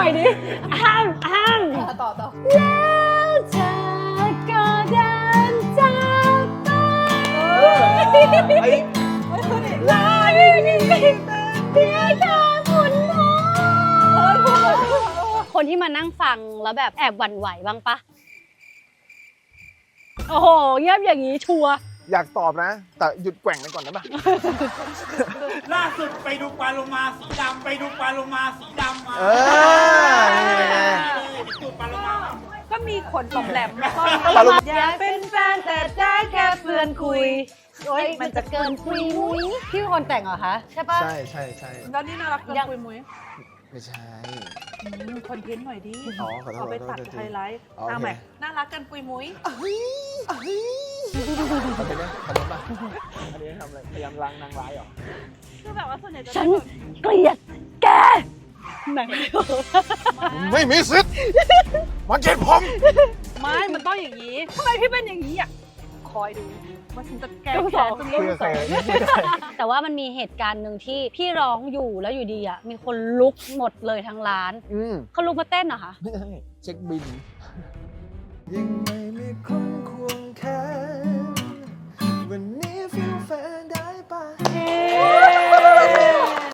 ม่ดิอ้างอ้างต่อต่อแล้วเธอก็เดินจากไปไอ้ลาดีดีเพียงแค่หมุนมองคนที่มานั่งฟังแล้วแบบแอบหวั่นไหวบ้างปะโอ้โหเงียบอย่างนี้ชัวร์ อยากตอบนะ แต่หยุดแกว่งกันก่อนได้ปะล่าสุดไปดูปลาโลมาสีดำไปดูปลาโลมาสีดำมาเออนี่ไง ดูปลาโลมาก็มีขนหลอมแหลมแล้วก็ปลาโลมาอยากเป็นแฟนแต่ได้แค่เพื่อนคุยโอ้ยมันจะเกินปุยมุ้ยพี่เป็นคนแต่งเหรอคะ ใช่ปะ ใช่ใช่ใช่แล้วนี่น่ารักเกินยัง คุยมุ้ยไม่ใช่ อืมคอนเทนต์หน่อยดิอ๋อขอโทษเอาไปขอโทษตัดขอโทษไฮไลท์อ๋อโอเคเอาใหม่น่ารักกันปุยมุ้ย เอาไปเนี่ยขอโทษป่ะอันนี้ทำอะไร พยายามล้างนางร้ายเหรอ คือแบบว่าส่วนใหญ่จะฉันเกลียดแกหนังไม่มีสิทธิ์มาเจ็ดผมไม่มันต้องอย่างนี้ทำไมพี่เป็นอย่างนี้อะ คอยดูว่าฉันจะแก้ต้องสแค้อนงจนคุยลูกับกใครแต่ว่ามันมีเหตุการณ์หนึ่งที่พี่ร้องอยู่แล้วอยู่ดีอะ มีคนลุกหมดเลยทั้งร้านอืมเขาลุกมาเต้นเหรอคะ ไม่ใช่เช็คบินยิ่งไม่มีคนค